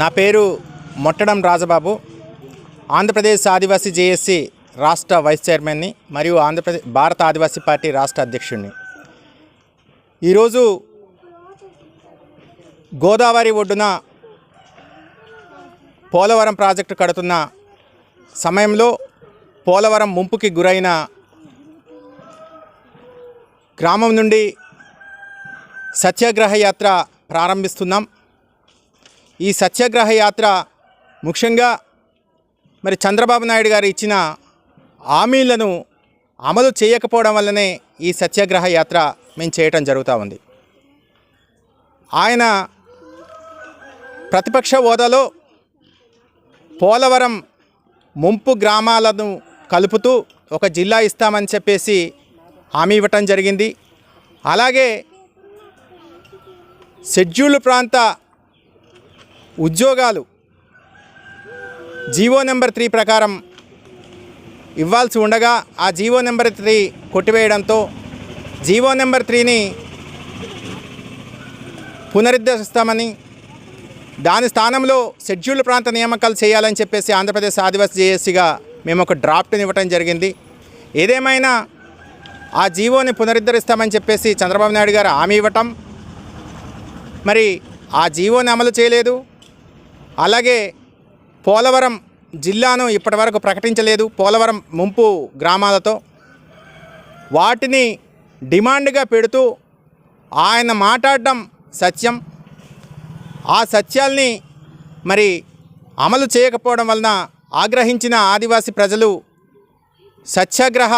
నా పేరు మొట్టడం రాజబాబు. ఆంధ్రప్రదేశ్ ఆదివాసీ జేఏసీ రాష్ట్ర వైస్ చైర్మన్ని మరియు ఆంధ్రప్రదేశ్ భారత ఆదివాసీ పార్టీ రాష్ట్ర అధ్యక్షుడిని ఈరోజు గోదావరి ఒడ్డున పోలవరం ప్రాజెక్టు కడుతున్న సమయంలో పోలవరం ముంపుకి గురైన గ్రామం నుండి సత్యాగ్రహ యాత్ర ప్రారంభిస్తున్నాం. ఈ సత్యాగ్రహ యాత్ర ముఖ్యంగా మరి చంద్రబాబు నాయుడు గారు ఇచ్చిన హామీలను అమలు చేయకపోవడం వల్లనే ఈ సత్యాగ్రహ యాత్ర మేము చేయటం జరుగుతూ ఉంది. ఆయన ప్రతిపక్ష హోదాలో పోలవరం ముంపు గ్రామాలను కలుపుతూ ఒక జిల్లా ఇస్తామని చెప్పేసి హామీ ఇవ్వటం జరిగింది. అలాగే షెడ్యూల్ ప్రాంత ఉద్యోగాలు. జీవో నెంబర్ త్రీ ప్రకారం ఇవ్వాల్సి ఉండగా ఆ జీవో నెంబర్ త్రీ కొట్టివేయడంతో జీవో నెంబర్ త్రీని పునరుద్ధరిస్తామని దాని స్థానంలో షెడ్యూల్డ్ ప్రాంత నియామకాలు చేయాలని చెప్పేసి ఆంధ్రప్రదేశ్ ఆదివాసీ జేఏసీగా మేము ఒక డ్రాఫ్ట్ని ఇవ్వటం జరిగింది. ఏదేమైనా ఆ జీవోని పునరుద్ధరిస్తామని చెప్పేసి చంద్రబాబు నాయుడు గారు హామీ ఇవ్వటం. మరి ఆ జీవోని అమలు చేయలేదు. అలాగే పోలవరం జిల్లాను ఇప్పటివరకు ప్రకటించలేదు. పోలవరం ముంపు గ్రామాలతో వాటిని డిమాండ్గా పెడుతూ ఆయన మాట్లాడడం సత్యం. ఆ సత్యాల్ని మరి అమలు చేయకపోవడం వలన ఆగ్రహించిన ఆదివాసీ ప్రజలు సత్యాగ్రహ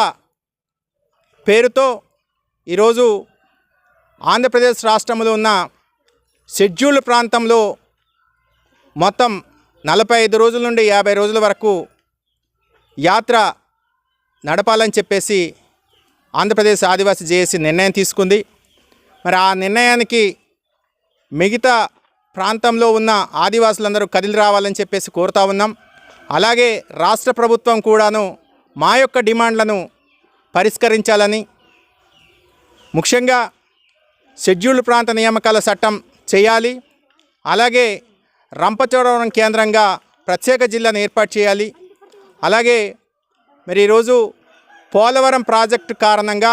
పేరుతో ఈరోజు ఆంధ్రప్రదేశ్ రాష్ట్రంలో ఉన్న షెడ్యూల్డ్ ప్రాంతంలో మొత్తం నలభై ఐదు రోజుల నుండి యాభై రోజుల వరకు యాత్ర నడపాలని చెప్పేసి ఆంధ్రప్రదేశ్ ఆదివాసీ జేఏసీ నిర్ణయం తీసుకుంది. మరి ఆ నిర్ణయానికి మిగతా ప్రాంతంలో ఉన్న ఆదివాసులందరూ కదిలి రావాలని చెప్పేసి కోరుతా ఉన్నాం. అలాగే రాష్ట్ర ప్రభుత్వం కూడాను మా యొక్క డిమాండ్లను పరిష్కరించాలని ముఖ్యంగా షెడ్యూల్డ్ ప్రాంత నియామకాల చట్టం చేయాలి. అలాగే రంపచోడవరం కేంద్రంగా ప్రత్యేక జిల్లాను ఏర్పాటు చేయాలి. అలాగే మరి ఈరోజు పోలవరం ప్రాజెక్టు కారణంగా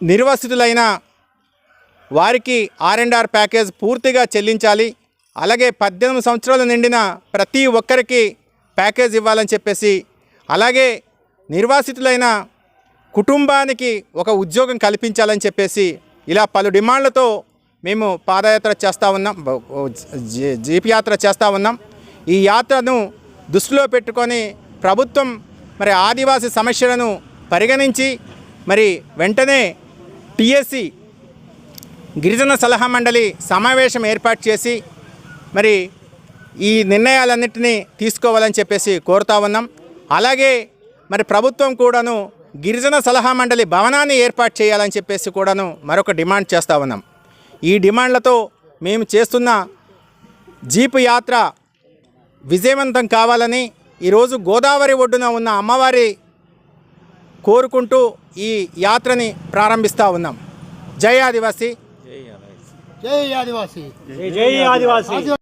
నిర్వసితులైన వారికి ఆర్ఎండ్ఆర్ ప్యాకేజ్ పూర్తిగా చెల్లించాలి. అలాగే పద్దెనిమిది సంవత్సరాలు నిండిన ప్రతి ఒక్కరికి ప్యాకేజ్ ఇవ్వాలని చెప్పేసి అలాగే నిర్వాసితులైన కుటుంబానికి ఒక ఉద్యోగం కల్పించాలని చెప్పేసి ఇలా పలు డిమాండ్లతో మేము పాదయాత్ర చేస్తూ ఉన్నాం జీప్ యాత్ర చేస్తూ ఉన్నాం. ఈ యాత్రను దృష్టిలో పెట్టుకొని ప్రభుత్వం మరి ఆదివాసీ సమస్యలను పరిగణించి మరి వెంటనే టిఎస్సి గిరిజన సలహా మండలి సమావేశం ఏర్పాటు చేసి మరి ఈ నిర్ణయాలన్నింటినీ తీసుకోవాలని చెప్పేసి కోరుతా ఉన్నాం. అలాగే మరి ప్రభుత్వం కూడాను గిరిజన సలహా మండలి భవనాన్ని ఏర్పాటు చేయాలని చెప్పేసి కూడాను మరొక డిమాండ్ చేస్తూ ఉన్నాం. ఈ డిమాండ్లతో మేము చేస్తున్న జీపు యాత్ర విజయవంతం కావాలని ఈరోజు గోదావరి ఒడ్డున ఉన్న అమ్మవారి కోరుకుంటూ ఈ యాత్రని ప్రారంభిస్తూ ఉన్నాం. జై ఆదివాసి. జై ఆదివాసి. జై ఆదివాసి.